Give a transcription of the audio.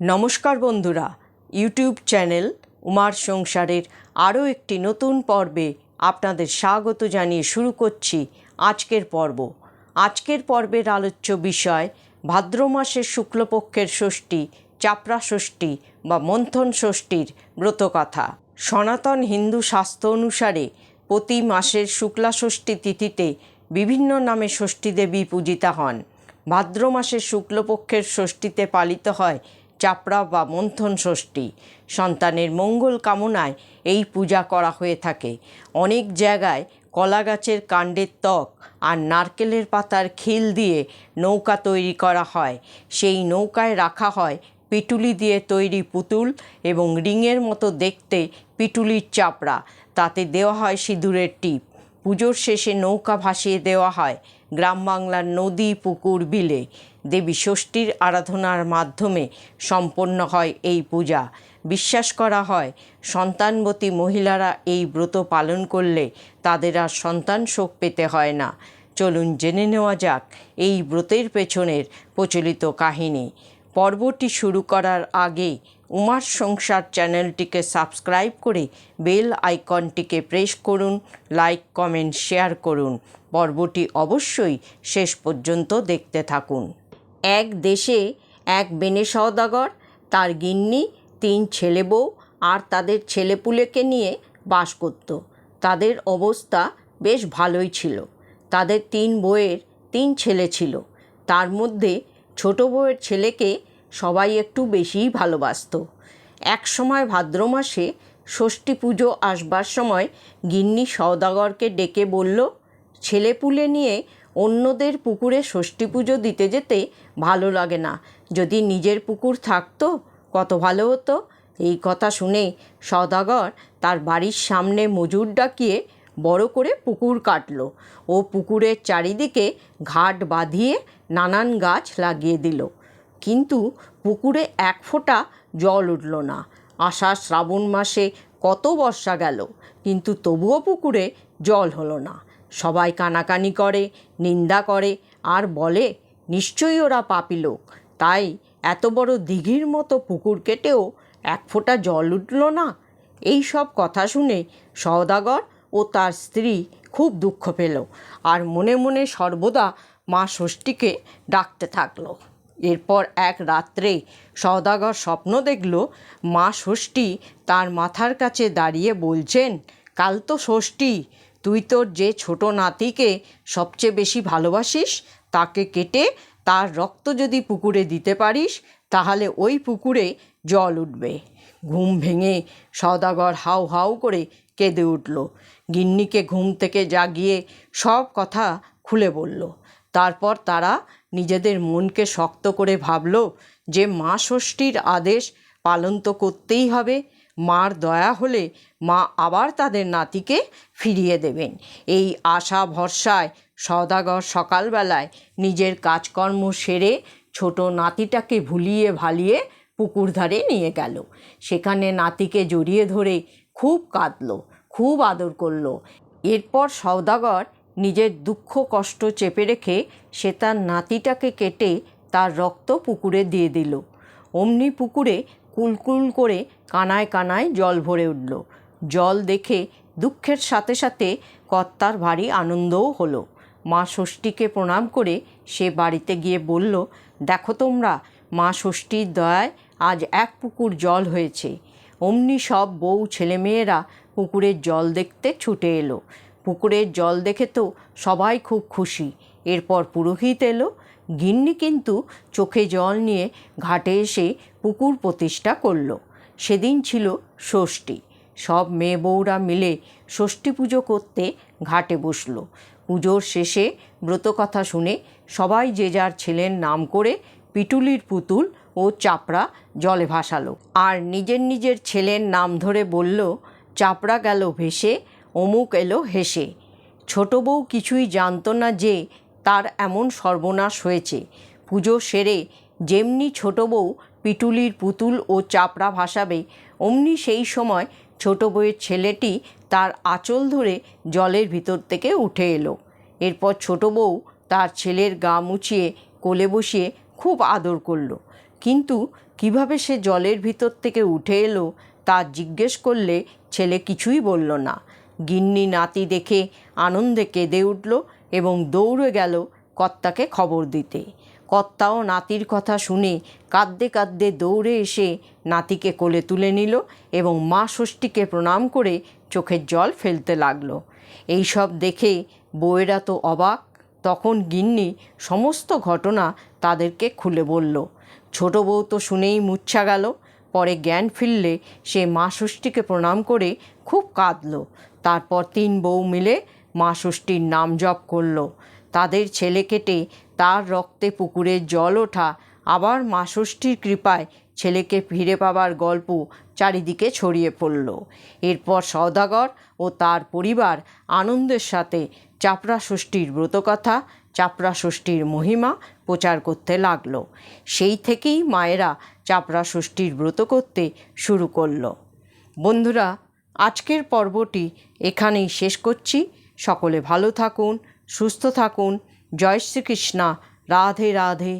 নমস্কার বন্ধুরা, YouTube channel উমার সংসারের আরও একটি নতুন পর্বে আপনাদের স্বাগত জানিয়ে শুরু করছি আজকের পর্ব। আজকের পর্বের আলোচ্য বিষয়, ভাদ্র মাসের শুক্লপক্ষের ষষ্ঠী, চাপড়া ষষ্ঠী বা মন্থন ষষ্ঠীর ব্রতকথা। সনাতন হিন্দু শাস্ত্র অনুসারে প্রতি মাসের শুক্লা ষষ্ঠী তিথিতে বিভিন্ন নামে ষষ্ঠী দেবী পূজিতা হন। ভাদ্র মাসের শুক্লপক্ষের ষষ্ঠীতে পালিত হয় চাপড়া বা মন্থন ষষ্ঠী। সন্তানের মঙ্গল কামনায় এই পূজা করা হয়ে থাকে। অনেক জায়গায় কলা গাছের কাণ্ডের ত্বক আর নারকেলের পাতার খিল দিয়ে নৌকা তৈরি করা হয়। সেই নৌকায় রাখা হয় পিটুলি দিয়ে তৈরি পুতুল এবং রিংয়ের মতো দেখতে পিটুলির চাপড়া। তাতে দেওয়া হয় সিঁদুরের টিপ। পুজোর শেষে নৌকা ভাসিয়ে দেওয়া হয়। গ্রাম বাংলার নদী, পুকুর, বিলে। দেবী ষষ্ঠীর আরাধনার মাধ্যমে সম্পন্ন হয় এই পূজা। বিশ্বাস করা হয়, সন্তানবতী মহিলারা এই ব্রত পালন করলে তাদের আর সন্তান শোক পেতে হয় না। চলুন জেনে নেওয়া যাক এই ব্রতের পেছনের প্রচলিত কাহিনী। পর্বটি শুরু করার আগে উমার সংসার চ্যানেলটিকে সাবস্ক্রাইব করে বেল আইকনটিকে প্রেস করুন, লাইক, কমেন্ট, শেয়ার করুন। পর্বটি অবশ্যই শেষ পর্যন্ত দেখতে থাকুন। এক দেশে এক বেনে সওদাগর, তার গিন্নি, তিন ছেলে বউ আর তাদের ছেলেপুলেকে নিয়ে বাস করত। তাদের অবস্থা বেশ ভালোই ছিল। তাদের তিন বউয়ের তিন ছেলে ছিল। তার মধ্যে ছোট বউয়ের ছেলেকে সবাই একটু বেশিই ভালোবাসত। এক সময় ভাদ্র মাসে ষষ্ঠী পুজো আসবার সময় গিন্নি সওদাগরকে ডেকে বলল ছেলেপুলে নিয়ে অন্যদের পুকুরে ষষ্ঠী পুজো দিতে যেতে ভালো লাগে না। যদি নিজের পুকুর থাকতো, কত ভালো হতো। এই কথা শুনে সওদাগর তার বাড়ির সামনে মজুর ডাকিয়ে বড় করে পুকুর কাটলো। ও পুকুরের চারিদিকে ঘাট বাঁধিয়ে নানান গাছ লাগিয়ে দিল। কিন্তু পুকুরে এক ফোঁটা জল উঠল না। আষাঢ় শ্রাবণ মাসে কত বর্ষা গেল, কিন্তু তবুও পুকুরে জল হলো না। সবাই কানাকানি করে, নিন্দা করে, আর বলে, নিশ্চয়ই ওরা পাপি লোক। তাই এত বড় দিঘির মতো পুকুর কেটেও এক ফোঁটা জল উঠল না? এই সব কথা শুনে সওদাগর ও তার স্ত্রী খুব দুঃখ পেল আর মনে মনে সর্বদা মা ষষ্ঠীকে ডাকতে থাকল। এরপর এক রাত্রে সওদাগর স্বপ্ন দেখল, মা ষষ্ঠী তার মাথার কাছে দাঁড়িয়ে বলছেন, কাল তো ষষ্ঠী, তুই তোর যে ছোট নাতিকে সবচেয়ে বেশি ভালোবাসিস, তাকে কেটে তার রক্ত যদি পুকুরে দিতে পারিস, তাহলে ওই পুকুরে জল উঠবে। ঘুম ভেঙে সওদাগর হাউ হাউ করে কেঁদে উঠল। গিন্নিকে ঘুম থেকে জাগিয়ে সব কথা খুলে বলল। তারপর তারা নিজেদের মনকে শক্ত করে ভাবল যে মা ষষ্ঠীর আদেশ পালন তো করতেই হবে। মার দয়া হলে মা আবার তাদের নাতিকে ফিরিয়ে দেবেন। এই আশা ভরসায় সওদাগর সকালবেলায় নিজের কাজকর্ম সেরে ছোট নাতিটাকে ভুলিয়ে ভালিয়ে পুকুর ধারে নিয়ে গেল। সেখানে নাতিকে জড়িয়ে ধরে খুব কাঁদলো, খুব আদর করল। এরপর সওদাগর নিজের দুঃখ কষ্ট চেপে রেখে সে তার নাতিটাকে কেটে তার রক্ত পুকুরে দিয়ে দিল। অমনি পুকুরে কুলকুল করে কানায় কানায় জল ভরে উঠল। জল দেখে দুঃখের সাথে সাথে কর্তার ভারী আনন্দও হলো। মা ষষ্ঠীকে প্রণাম করে সে বাড়িতে গিয়ে বলল, দেখো তোমরা, মা ষষ্ঠীর দয়ায় আজ এক পুকুর জল হয়েছে। অমনি সব বউ ছেলেমেয়েরা পুকুরের জল দেখতে ছুটে এলো। পুকুরের জল দেখে তো সবাই খুব খুশি। এরপর পুরোহিত এলো। গিন্নি কিন্তু চোখে জল নিয়ে ঘাটে এসে পুকুর প্রতিষ্ঠা করল। সেদিন ছিল ষষ্ঠী। সব মেয়ে বউরা মিলে ষষ্ঠী পুজো করতে ঘাটে বসল। পুজোর শেষে ব্রতকথা শুনে সবাই যে যার ছেলের নাম করে পিটুলির পুতুল ও চাপড়া জলে ভাসালো। আর নিজের নিজের ছেলের নাম ধরে বলল, চাপড়া গেল ভেসে, অমুক এলো হেসে। ছোট বউ কিছুই জানতো না যে তার এমন সর্বনাশ হয়েছে। পুজো সেরে যেমনি ছোট বউ পিটুলির পুতুল ও চাপড়া ভাসাবে, অমনি সেই সময় ছোট বউয়ের ছেলেটি তার আঁচল ধরে জলের ভিতর থেকে উঠে এলো। এরপর ছোট বউ তার ছেলের গা মুছিয়ে কোলে বসিয়ে খুব আদর করল। কিন্তু কীভাবে সে জলের ভিতর থেকে উঠে এলো তা জিজ্ঞেস করলে ছেলে কিছুই বলল না। গিন্নি নাতি দেখে আনন্দে কেঁদে উঠল এবং দৌড়ে গেল কর্তাকে খবর দিতে। কর্তাও নাতির কথা শুনে কাঁদতে কাঁদতে দৌড়ে এসে নাতিকে কোলে তুলে নিল এবং মা ষষ্ঠীকে প্রণাম করে চোখের জল ফেলতে লাগল। এইসব দেখে বউয়েরা তো অবাক তখন গিন্নি সমস্ত ঘটনা তাদেরকে খুলে বলল। ছোট বউ তো শুনেই মুচ্ছা গেল। পরে জ্ঞান ফিরলে সে মা ষষ্ঠীকে প্রণাম করে খুব কাঁদল। তারপর তিন বউ মিলে মা ষষ্ঠীর নাম জপ করল। তাদের ছেলে কেটে তার রক্তে পুকুরের জল ওঠা আবার মা ষষ্ঠীর কৃপায় ছেলেকে ফিরে পাবার গল্প চারিদিকে ছড়িয়ে পড়ল। এরপর সওদাগর ও তার পরিবার আনন্দের সাথে চাপড়া ষষ্ঠীর ব্রতকথা চাপড়া ষষ্ঠীর মহিমা প্রচার করতে লাগল। সেই থেকেই মায়েরা চাপড়া ষষ্ঠীর ব্রত করতে শুরু করল। বন্ধুরা, আজকের পর্বটি এখানেই শেষ করছি। সকলে ভালো থাকুন, সুস্থ থাকুন। জয় শ্রীকৃষ্ণা। রাধে রাধে।